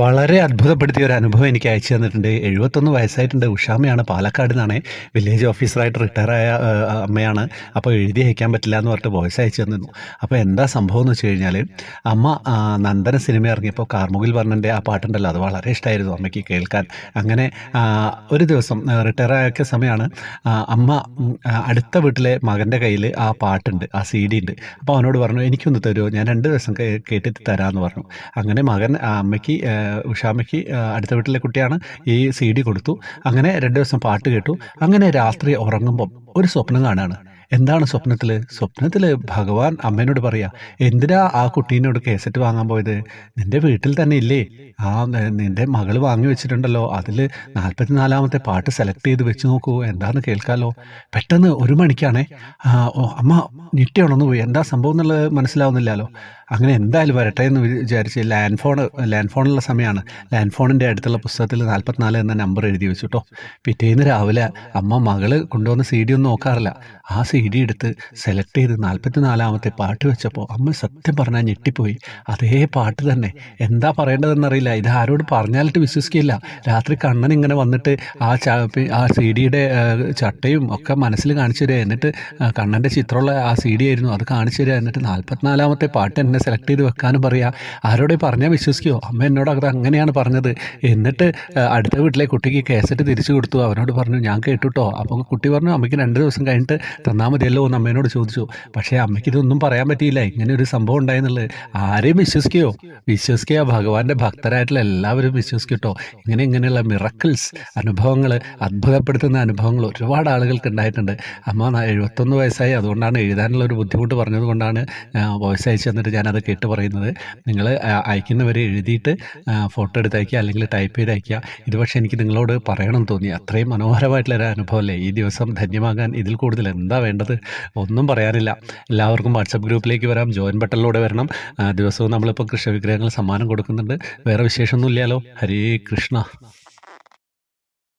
വളരെ അത്ഭുതപ്പെടുത്തിയ ഒരു അനുഭവം എനിക്ക് അയച്ചു തന്നിട്ടുണ്ട്. 71 വയസ്സായിട്ടുണ്ട്. ഉഷാമയാണ് പാലക്കാട് നിന്നാണ് വില്ലേജ് ഓഫീസറായിട്ട് റിട്ടയറായ അമ്മയാണ്. അപ്പോൾ എഴുതി അയക്കാൻ പറ്റില്ല എന്ന് പറഞ്ഞിട്ട് വോയിസ് അയച്ചു തന്നിരുന്നു. അപ്പോൾ എന്താ സംഭവം എന്ന് വെച്ച് കഴിഞ്ഞാൽ അമ്മ നന്ദന സിനിമ ഇറങ്ങിയപ്പോൾ കാർമുകിൽ വർണന്റെ ആ പാട്ടുണ്ടല്ലോ അത് വളരെ ഇഷ്ടമായിരുന്നു അമ്മയ്ക്ക് കേൾക്കാൻ. അങ്ങനെ ഒരു ദിവസം റിട്ടയറായ സമയമാണ് അമ്മ അടുത്ത വീട്ടിലെ മകന്റെ കയ്യിൽ ആ പാട്ടുണ്ട്. ആ സീഡി ഉണ്ട്. അപ്പോൾ അവനോട് പറഞ്ഞു എനിക്കൊന്ന് തരുമോ ഞാൻ രണ്ട് ദിവസം കേട്ടിട്ട് തരാമെന്ന് പറഞ്ഞു. അങ്ങനെ മകൻ അമ്മയ്ക്ക് ഏഹ്, അടുത്ത വീട്ടിലെ കുട്ടിയാണ് ഈ സി ഡി കൊടുത്തു. അങ്ങനെ രണ്ട് ദിവസം പാട്ട് കേട്ടു. അങ്ങനെ രാത്രി ഉറങ്ങുമ്പം ഒരു സ്വപ്നം കാണുകയാണ്. എന്താണ് സ്വപ്നത്തിൽ? സ്വപ്നത്തിൽ ഭഗവാൻ അമ്മേനോട് പറയാ എന്തിനാ ആ കുട്ടീനോട് കേസറ്റ് വാങ്ങാൻ പോയത്? നിന്റെ വീട്ടിൽ തന്നെ ഇല്ലേ ആ നിന്റെ മകൾ വാങ്ങി വെച്ചിട്ടുണ്ടല്ലോ അതിൽ 44ാമത്തെ പാട്ട് സെലക്ട് ചെയ്ത് വെച്ച് നോക്കൂ എന്താന്ന് കേൾക്കാലോ. പെട്ടെന്ന് ഒരു മണിക്കാണേ അമ്മ ഞെട്ടിയാണെന്ന് പോയി. എന്താ സംഭവം എന്നുള്ളത് മനസ്സിലാവുന്നില്ലല്ലോ. അങ്ങനെ എന്തായാലും വരട്ടെ എന്ന് വിചാരിച്ച് ലാൻഡ് ഫോൺ ലാൻഡ് ഫോണുള്ള സമയമാണ്. ലാൻഡ് ഫോണിന്റെ അടുത്തുള്ള പുസ്തകത്തിൽ 44 എന്ന നമ്പർ എഴുതി വെച്ചു കേട്ടോ പിറ്റേന്ന് രാവിലെ അമ്മ മകൾ കൊണ്ടുവന്ന സി ഡി ഒന്നും നോക്കാറില്ല. ആ സി ഡി എടുത്ത് സെലക്ട് ചെയ്ത് 44ാമത്തെ പാട്ട് വെച്ചപ്പോൾ അമ്മ സത്യം പറഞ്ഞാൽ ഞെട്ടിപ്പോയി. അതേ പാട്ട് തന്നെ. എന്താ പറയേണ്ടതെന്നറിയില്ല. ഇത് ആരോട് പറഞ്ഞാലിട്ട് വിശ്വസിക്കില്ല. രാത്രി കണ്ണൻ ഇങ്ങനെ വന്നിട്ട് ആ ആ സി ഡിയുടെ ചട്ടയും ഒക്കെ മനസ്സിൽ കാണിച്ചു തരിക. എന്നിട്ട് കണ്ണന്റെ ചിത്രമുള്ള ആ സി ഡി ആയിരുന്നു അത് കാണിച്ചു തരിക. എന്നിട്ട് 44ാമത്തെ പാട്ട് എന്നെ സെലക്ട് ചെയ്ത് വെക്കാനും പറയുക. ആരോട് പറഞ്ഞാൽ വിശ്വസിക്കുമോ? അമ്മ എന്നോട് അത് അങ്ങനെയാണ് പറഞ്ഞത്. എന്നിട്ട് അടുത്ത വീട്ടിലെ കുട്ടിക്ക് കേസറ്റ് തിരിച്ചു കൊടുത്തു. അവനോട് പറഞ്ഞു ഞാൻ കേട്ടുട്ടോ. അപ്പോൾ കുട്ടി പറഞ്ഞു അമ്മയ്ക്ക് രണ്ട് ദിവസം കഴിഞ്ഞിട്ട് തന്നാൽ മതിയല്ലോ എന്ന് അമ്മേനോട് ചോദിച്ചു. പക്ഷേ അമ്മയ്ക്ക് ഇതൊന്നും പറയാൻ പറ്റിയില്ല. ഇങ്ങനെ ഒരു സംഭവം ഉണ്ടായെന്നുള്ളത്. ആരെയും വിശ്വസിക്കുകയോ? വിശ്വസിക്കുക ഭഗവാന്റെ ഭക്തരായിട്ടുള്ള എല്ലാവരും വിശ്വസിക്കട്ടോ. ഇങ്ങനെ ഇങ്ങനെയുള്ള മിറക്കിൾസ് അനുഭവങ്ങൾ അത്ഭുതപ്പെടുത്തുന്ന അനുഭവങ്ങൾ ഒരുപാട് ആളുകൾക്ക് ഉണ്ടായിട്ടുണ്ട്. അമ്മ എഴുപത്തൊന്ന് 71 വയസ്സായി അതുകൊണ്ടാണ് എഴുതാനുള്ള ഒരു ബുദ്ധിമുട്ട് പറഞ്ഞത് കൊണ്ടാണ് വോയിസ് അയച്ചു തന്നിട്ട് ഞാനത് കേട്ട് പറയുന്നത്. നിങ്ങൾ അയക്കുന്നവർ എഴുതിയിട്ട് ഫോട്ടോ എടുത്ത് അയക്കുക അല്ലെങ്കിൽ ടൈപ്പ് ചെയ്ത് അയക്കുക. ഇത് പക്ഷേ എനിക്ക് നിങ്ങളോട് പറയണം തോന്നി. അത്രയും മനോഹരമായിട്ടുള്ള ഒരു അനുഭവമല്ലേ. ഈ ദിവസം ധന്യമാകാൻ ഇതിൽ കൂടുതൽ എന്താ വേണ്ടത്? ഒന്നും പറയാനില്ല. എല്ലാവർക്കും വാട്സപ്പ് ഗ്രൂപ്പിലേക്ക് വരാം. ജോയിൻ ബട്ടണിലൂടെ വരണം. ദിവസവും നമ്മളിപ്പോൾ കൃഷി വിഗ്രഹങ്ങൾ സമ്മാനം കൊടുക്കുന്നുണ്ട്. വേറെ വിശേഷമൊന്നും ഇല്ലല്ലോ. ഹരേ കൃഷ്ണ